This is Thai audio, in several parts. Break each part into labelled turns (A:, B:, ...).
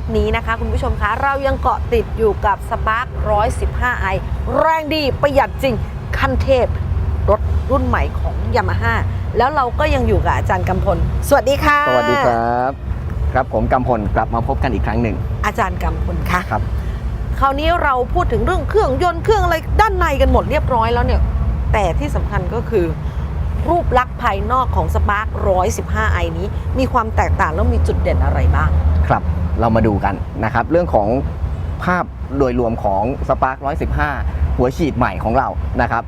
A: ปนี้นะคะคุณผู้ชมคะ เรายังเกาะติดอยู่กับ Spark 115 i แรงดีประหยัดจริงขั้นเทพรถรุ่นใหม่ของ Yamaha แล้วเราก็ยังอยู่กับอาจารย์กำพล สวัสดีค่ะ
B: สวัสดีครับ ครับผมกำพลกลับมาพบกันอีกครั้งหนึ่ง
A: อาจารย์กำพลค่ะ
B: ครับ
A: คราวนี้เราพูดถึงเรื่องเครื่องยนต์เครื่องอะไรด้านในกันหมดเรียบร้อยแล้วเนี่ย แต่ที่สำคัญก็คือ รูปลักษณ์ภายนอกของ Spark 115 i นี้ มีความแตกต่างแล้วมีจุดเด่นอะไรบ้าง
B: ครับเรามาดูกันนะครับ เรื่องของภาพโดยรวมของ Spark 115 หัวฉีดใหม่ของเรานะครับ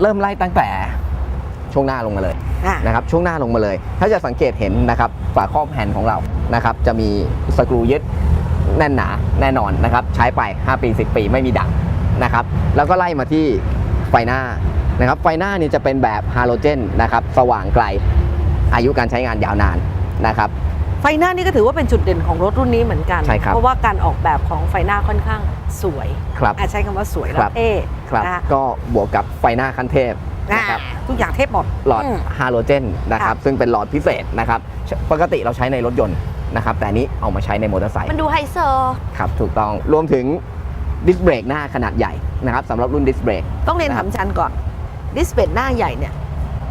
B: เริ่มไล่ตั้งแต่ช่วงหน้าลงมาเลย
A: อะ
B: นะครับช่วงหน้าลงมาเลย ถ้าจะสังเกตเห็นนะครับฝาครอบแผ่นของเรานะครับ จะมีสกรูยึดแน่นหนาแน่นอนนะครับ ใช้ไป 5 ปี 10 ปีไม่มีดังนะครับ แล้วก็ไล่มาที่ ไฟหน้านะครับไฟหน้านี่จะเป็นแบบฮาโลเจนนะครับสว่างไกลอายุการใช้งานยาวนานนะครับ
A: ไฟหน้านี่ก็ถือว่าเป็นจุดเด่นของรถรุ่นนี้เหมือนกัน
B: ใช่ครับ
A: เพราะว่าการออกแบบของไฟหน้าค่อนข้างสวย
B: ครับ
A: อาใช้คำว่าสวย
B: ค
A: แล้
B: รั
A: ว
B: บ
A: เท่
B: ครับ
A: นะคะ
B: ก็บวกกับไฟหน้าขั้นเทพนะครับ
A: อ่าทุกอย่างเทพหมด
B: หลอด
A: ม
B: ฮาโลเจนนะครับซึ่งเป็นหลอดพิเศษนะครับปกติเราใช้ในรถยนต์นะครับแต่อันนี้เอามาใช้ในมอเตอร์ไซค์
A: มันดูไฮโซ
B: ครับถูกต้องรวมถึง ดิสเบรกหน้าขนาดใหญ่นะครับสำหรับรุ่นดิสเบรก
A: ต้องเรียน
B: นะครั
A: ถา
B: บ
A: มอาจันก่อนดิสเ a ย์หน้าใหญ่เนี่ย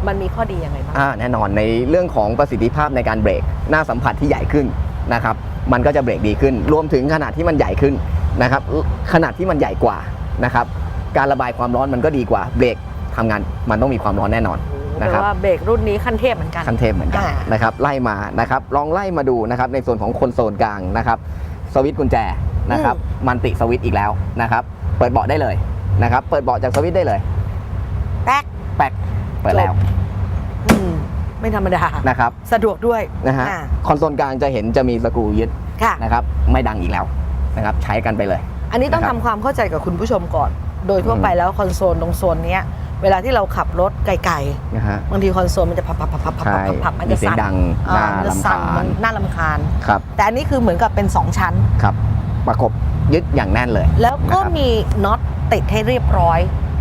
A: มันมีข้อดียังไงบ้าง
B: อ่าแน่นอนในเรื่องของประสิทธิภาพในการเบรกหน้าสัมผัสที่ใหญ่ขึ้นนะครับมันก็จะเบรกดีขึ้น รวมถึงขนาดที่มันใหญ่ขึ้นนะครับขนาดที่มันใหญ่กว่านะครับการระบายความร้อนมันก็ดีกว่าเบรกทำงานมันต้องมีความร้อนแน่นอน
A: แป
B: นะ
A: ล
B: ครับ
A: ว่าเบรกรุ่นนี้ขั้นเทพเหมือนกัน
B: ขั้นเทพเหมือนกัน
A: อ่า
B: นะครับไล่มานะครับลองไล่มาดูนะครับในส่วนของคอนโซลกลางนะครับสวิตช์กุญแจ นะครับมันติสวิตช์อีกแล้วนะครับ เปิดเบาะได้เลยนะครับ เปิดเบาะจากสวิตช์ได้เลย
A: แป๊ก
B: แป๊กเปิดแล้ว
A: อืมไม่ธรรมดา
B: นะครับ
A: สะดวกด้วย
B: นะฮะ
A: อ่า
B: คอนโซลกลางจะเห็นจะมีสกรูยึด
A: ค่ะ
B: นะครับ ไม่ดังอีกแล้วนะครับ ใช้กันไปเลย
A: อันนี้ต้อง
B: นะค
A: ทำ
B: รับ
A: ความเข้าใจกับคุณผู้ชมก่อน โดยทั่ว
B: อืม
A: ไปแล้วคอนโซลตรงโซนเนี้ยเวลาที่เราขับรถไกล
B: นะฮะ
A: ๆบางทีคอนโซลมันจะพับพับพับพับพับ
B: ใช่
A: พับพับมัน
B: มี
A: จะ
B: เสียง
A: สั่น
B: ดัง
A: อ่
B: น่า
A: มันจะ
B: ลำ
A: สั่น
B: คา
A: มั
B: ญ
A: นน่าลำคาญ
B: ครับ
A: แต่อันนี้คือเหมือนกับเป็น2ชั้น
B: ครับ ประกบยึดอย่างแน่นเลย
A: แล้วก็
B: นะครับ
A: มีน็อตติดให้เรียบร้อย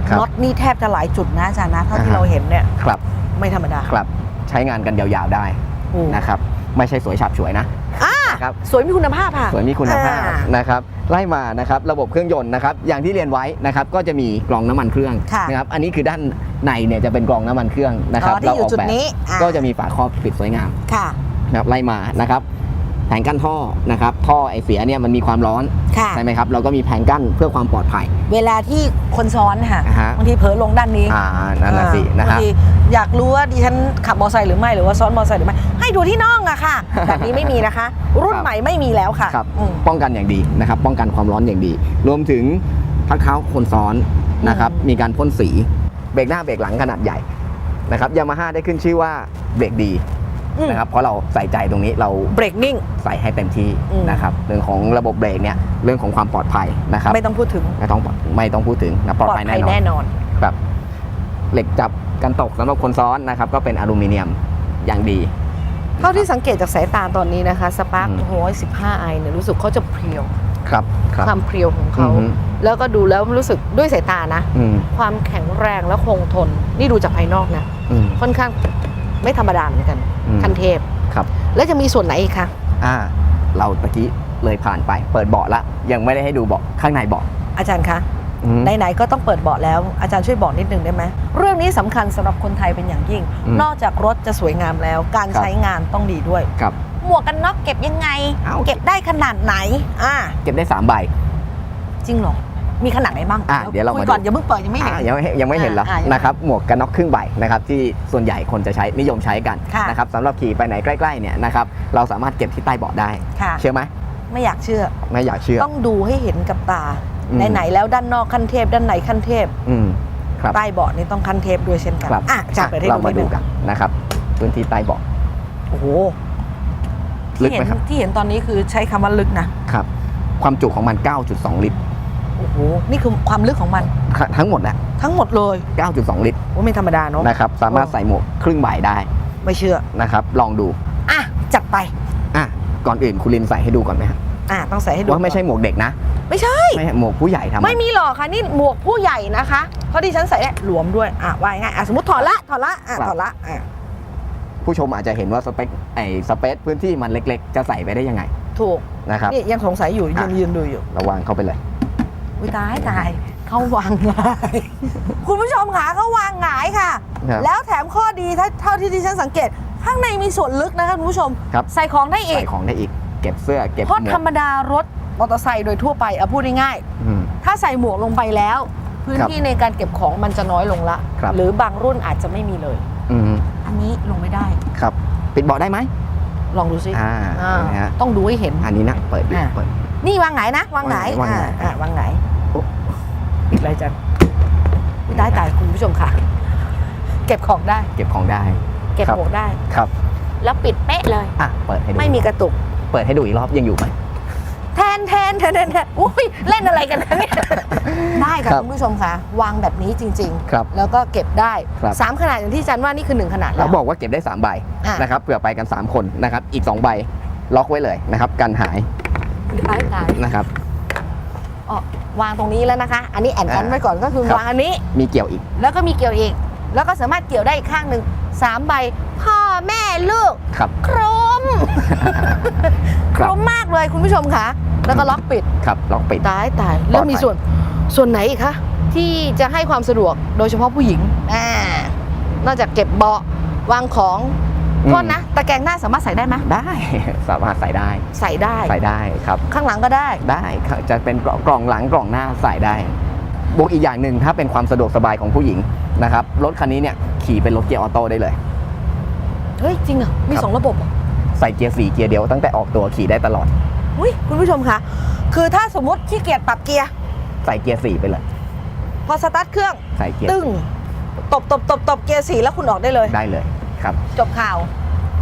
B: ครับ
A: น็อตนี่แทบจะหลายจุดนะอาจารย์นะเท่าที่
B: อ่าฮะ
A: เราเห็นเนี่ย
B: ครับ
A: ไม่ธรรมดา
B: ครับ ใช้งานกันยาวๆได้
A: โอ้
B: นะครับ ไม่ใช่สวยฉับฉวยนะ
A: อ่า
B: นะครับ
A: สวยมีคุณภาพค่ะ
B: สวยมีคุณภาพ
A: อ่
B: นะครับไล่มานะครับระบบเครื่องยนต์นะครับอย่างที่เรียนไว้นะครับก็จะมีกรองน้ำมันเครื่อง
A: ค่ะ
B: นะครับอันนี้คือด้านในเนี่ยจะเป็นกรองน้ำมันเครื่องนะครับ
A: อ๋อที่อยู่จุดนี้อ่า
B: ก็จะมีฝาครอบปิดสวยงาม
A: ค่ะ
B: นะครับไล่มานะครับ แผงกั้นท่อนะครับท่อไอเสียเนี่ยมันมีความร้อน
A: ค่ะ
B: ใช่ไหมครับเราก็มีแผงกั้นเพื่อความปลอดภัย
A: เวลาที่คนซ้อนค่ะ
B: อ่าฮะ
A: บางทีเผลอลงด้านนี้
B: อ่านั่นน่ะสินะ
A: บา
B: ครั
A: ง
B: บ
A: ทีอยากรู้ว่าดิฉันขับมอเตอร์ไซค์หรือไม่หรือว่าซ้อนมอเตอร์ไซค์หรือไม่ให้ดูที่น่องอะค่ะ แบบนี้ไม่มีนะคะ รุ่น
B: ครับ
A: ใหม่ไม่มีแล้วค่ะ
B: ครับ
A: อืม
B: ป้องกันอย่างดีนะครับ ป้องกันความร้อนอย่างดี รวมถึงพักเท้าคนซ้อนนะครับ
A: อืม
B: มีการพ่นสีเบรกหน้าเบรกหลังขนาดใหญ่นะครับยามาฮ่าได้ขึ้นชื่อว่าเบรกดี
A: อืม
B: นะครับเพราะเราใส่ใจตรงนี้เรา
A: เบรกนิ่ง
B: ใส่ให้เต็มที่
A: อืม
B: นะครับเรื่องของระบบเบรกเนี่ยเรื่องของความปลอดภัยนะครับ
A: ไม่ต้องพูดถึง
B: ไม่ต้องไม่ต้องพูดถึงนะปลอดภัยแน่นอน
A: แน่นอน
B: ครับเหล็กจับกันตกสำหรับคนซ้อนนะครับ ก็เป็นอลูมิเนียมอย่างดี
A: เท่าที่สังเกตจากสายตาตอนนี้นะคะสปาร์ค
B: อืม
A: ร้อยสิบห้าไอเนี่ยรู้สึกเขาจะเพรียว
B: ครับครับ
A: ความเพรียวของเขา
B: อือฮึ
A: แล้วก็ดูแล้วรู้สึกด้วยสายตานะ
B: อืม
A: ความแข็งแรงและคงทน นี่ดูจากภายนอกนะ
B: อืม
A: ค่อนข้าง ไม่ธรรมดาเหมือนกัน
B: อืม
A: คันเทพ
B: ครับ
A: แล้วจะมีส่วนไหนอีกคะ
B: อ่า เราตะกี้เลยผ่านไป เปิดเบาะละยังไม่ได้ให้ดูเบาะข้างในเบาะ
A: อาจารย์คะ
B: อืม
A: ไหนๆก็ต้องเปิดเบาะแล้ว อาจารย์ช่วยบอกนิดนึงได้ไหม เรื่องนี้สำคัญสำหรับคนไทยเป็นอย่างยิ่ง
B: อืม
A: นอกจากรถจะสวยงามแล้ว การ
B: ครับ
A: ใช้งานต้องดีด้วย
B: ครับ
A: หมวกกันน็อกเก็บยังไง
B: เอ้า
A: เก็บได้ขนาดไหน อ่า
B: เก็บได้สามใบ
A: จริงเหรอ มีขนาดไหนบ้าง
B: อะเดี๋ยวเรา
A: คุ
B: มาดู
A: ก่อนอย่าเพิ่งเปิดยังไม่เห็น
B: อ่ายังไม่ยังไม่เห็นเหรอ
A: อ่ายังไม่
B: นะครับหมวกกันน็อกครึ่งใบนะครับที่ส่วนใหญ่คนจะใช้นิยมใช้กัน
A: ค่ะ
B: นะครับสำหรับขี่ไปไหนใกล้ๆเนี่ยนะครับเราสามารถเก็บที่ใต้เบาะได้
A: ค่ะ
B: เชื่อไหม
A: ไม่อยากเชื่อ
B: ไม่อยากเชื่อ
A: ต้องดูให้เห็นกับตา
B: อืม
A: ไหนๆแล้วด้านนอกขั้นเทพ ด้านในขั้นเทพ
B: อืม ครับ
A: ใต้เบาะนี่ต้องขั้นเทพด้วยเช่นกัน
B: ครับ
A: อะอาจารย์เปิดให้
B: เรา
A: ดู
B: มา
A: นิด
B: ดู
A: นึง
B: กันนะครับพื้นที่ใต้เบาะ
A: โอ้โห
B: ลึ
A: ที่
B: ก
A: เห็
B: ไหม
A: น
B: ครับ
A: ที่เห็นตอนนี้คือใช้คำว่าลึกนะ
B: ครับ ความจุของมัน 9.2 ลิตร
A: โอ้โห นี่คือความลึกของมัน
B: ทั้งหมดนะ
A: ทั้งหมดเลย
B: 9.2 ลิตร
A: โอ้ไม่ธรรมดาเนาะ
B: นะครับสามารถ
A: โอ้
B: ใส่หมวกครึ่งใบได้
A: ไม่เชื่อ
B: นะครับ ลองดู
A: อะ จัดไป
B: อะ ก่อนอื่นคุณลินใส่ให้ดูก่อนไหมครับ
A: อะต้องใส่ให้ดู
B: ว่าไม่ใช่
A: ก่อน
B: หมวกเด็กนะ
A: ไม่ใช่
B: ไม่ใช่หมวกผู้ใหญ่ทำ
A: ไม่มีหรอกค่ะนี่หมวกผู้ใหญ่นะคะเพราะที่ฉันใส่เนี่ยหลวมด้วยอะว่าง่ายอะสมมติถอดละถอดละอะถอดละอะ
B: ผู้ชมอาจจะเห็นว่าสเปคไอ้สเปซพื้นที่มันเล็ก ๆ จะใส่ไปได้ยังไง
A: ถูก
B: นะครับ
A: นี่ยังสงสัยอยู่ยืน
B: อะ
A: ยืนดูอยู่
B: ระวางเข้าไปเลย
A: อุ้ยตายตาย เขาวางหงายคุณผู้ชมค่ะเขาวางหงายค่ะ
B: ครับ
A: แล้วแถมข้อดีถ้าเท่าที่ดิฉันสังเกต ข้างในมีส่วนลึกนะคะคุณผู้ชม
B: ครับ
A: ใส่ของได้อี
B: ใส่
A: ก
B: ของได้อีก เก็บเสื้อเก็บ
A: เพราะ
B: หมว
A: ธร
B: ก
A: รมดารถมอเตอร์ไซค์โดยทั่วไปเอาพูดง่าย
B: อืม
A: ๆถ้าใส่หมวกลงไปแล้ว พื้น
B: ครับ
A: ที่ในการเก็บของมันจะน้อยลงละ
B: ครับ
A: หรือบางรุ่นอาจจะไม่มีเลย
B: อืม
A: อันนี้ลงไม่ได้
B: ครับ ปิดเบาะได้ไหม
A: ลองดูซิ
B: อ่า
A: อ่า
B: เห็นไหมฮะ
A: ต้องดูให้เห็น
B: อันนี้นะเปิดดิ
A: อ่า
B: เปิด
A: นี่วางไหนนะวางไหน
B: วางไหน
A: อ่าอ่าวางไหน
B: โอ้
A: ปิดเลยจันอุ๊ยตายตายคุณผู้ชมค่ะ เก็บของได้
B: เก็บของได้
A: เก็บ
B: ครับ
A: หมวกได้
B: ครับ
A: แล้วปิดเป๊ะเลย
B: อะเปิดให้ดู
A: ไม่มีกระตุก
B: เปิดให้ดูอีกรอบยังอยู่ไหม
A: แทนแทนแทนแทนแทนอุ้ยเล่นอะไรกันคะเนี่ย ได้ค่ะ
B: ครับ
A: คุณผู้ชมค่ะ วางแบบนี้จริง
B: ครับ
A: ๆ แล้วก็เก็บได้
B: ครับ
A: สามขนาดอย่างที่จันว่านี่คือหนึ่งขนาดแล้
B: เรา
A: ว
B: บอกว่าเก็บได้3ใบ
A: อะ
B: นะครับเผื่อไปกัน 3 คนนะครับ อีก 2 ใบล็อกไว้เลยนะครับกันหาย
A: ตายตาย
B: นะครับ
A: อ๋อ วางตรงนี้แล้วนะคะ อันนี้แอนกัน
B: อ่า
A: ไว้ก่อนก็คือ
B: ครับ
A: วางอันนี้
B: มีเกี่ยวอีก
A: แล้วก็มีเกี่ยวอีก แล้วก็สามารถเกี่ยวได้อีกข้างหนึ่งสามใบ พ่อแม่ลูก
B: ครับ
A: ครมค
B: ครั
A: ร
B: บ
A: มมากเลยคุณผู้ชมคะแล้วก็ล็อกปิด
B: ครับล็อกปิด
A: ตายตายแล้วมี
B: ปลอดภัย
A: ส่วนส่วนไหนอีกคะที่จะให้ความสะดวกโดยเฉพาะผู้หญิงอ่านอกจากเก็บเบาะวางของ
B: อืม
A: โทษนะตะแกรงหน้าสามารถใส่ได้ไหม
B: ได้ สามารถใส่ได้
A: ใส่ได้
B: ใส่ได้ครับ
A: ข้างหลังก็ได้
B: ได้ครับจะเป็นกล่องกล่องหลังกล่องหน้าใส่ได้บวกอีกอย่างหนึ่งถ้าเป็นความสะดวกสบายของผู้หญิงนะครับรถคันนี้เนี่ยขี่เป็นรถเกียร์ออโต้ได้เลย
A: เฮ้ยจริงเหรอมี
B: ครับ
A: สองระบบเหรอ
B: ใส่เกียร์สี่เกียร์เดียวตั้งแต่ออกตัวขี่ได้ตลอด
A: อุ้ยคุณผู้ชมคะคือถ้าสมมติขี้เกียจปรับเกียร์
B: ใส่เกียร์สี่ไปเลย
A: พอสตาร์ทเครื่อง
B: ใส่เกียร์
A: ตึ้งตบตบตบตบเกียร์สี่แล้วคุณออกได้เลย
B: ได้เลย ครับ
A: จบข่าว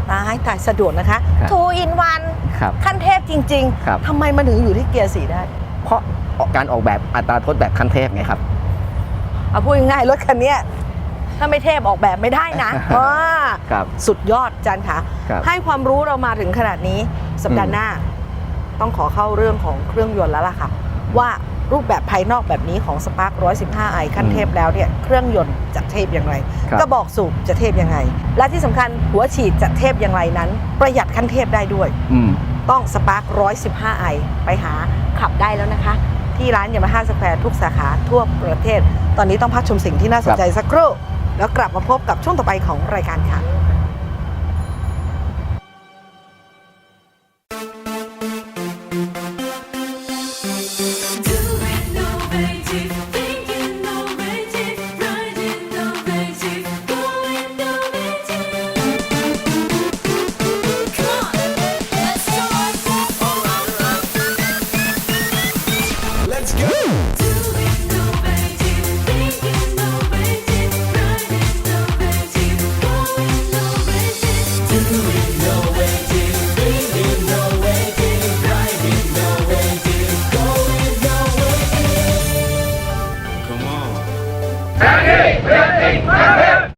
A: ตายตายสะดวกนะคะ
B: ครับ
A: ทูอินวัน
B: ครับ
A: ขั้นเทพจริง
B: ครับ
A: ๆทำไมมันถึงอยู่ที่เกียร์สี่ได้
B: เพราะการออกแบบอัตราโทษแบบขั้นเทพไงครับ
A: เอาพูดง่ายๆรถคันเนี้ยถ้าไม่เทพออกแบบไม่ได้นะอ่า
B: ครับ
A: สุดยอดจันค่ะ
B: ครับ
A: ให้ความรู้เรามาถึงขนาดนี้สัปดา
B: อื
A: ห์
B: ม
A: หน้า ต้องขอเข้าเรื่องของเครื่องยนต์แล้วล่ะค่ะ ว่ารูปแบบภายนอกแบบนี้ของ Spark 115i ขั้นเทพแล้วเนี่ยเครื่องยนต์จะเทพอย่างไร
B: ครับ
A: กระบอกสูบจะเทพยังไง และที่สำคัญหัวฉีดจะเทพอย่างไรนั้น ประหยัดขั้นเทพได้ด้วย
B: อืม
A: ต้อง Spark 115i ไปหาขับได้แล้วนะคะ ที่ร้านยามาฮ่าสแควร์ทุกสาขาทั่วประเทศ ตอนนี้ต้องพักชมสิ่งที่น่าสนใจสักครู่แล้วกลับมาพบกับช่วงต่อไปของรายการค่ะ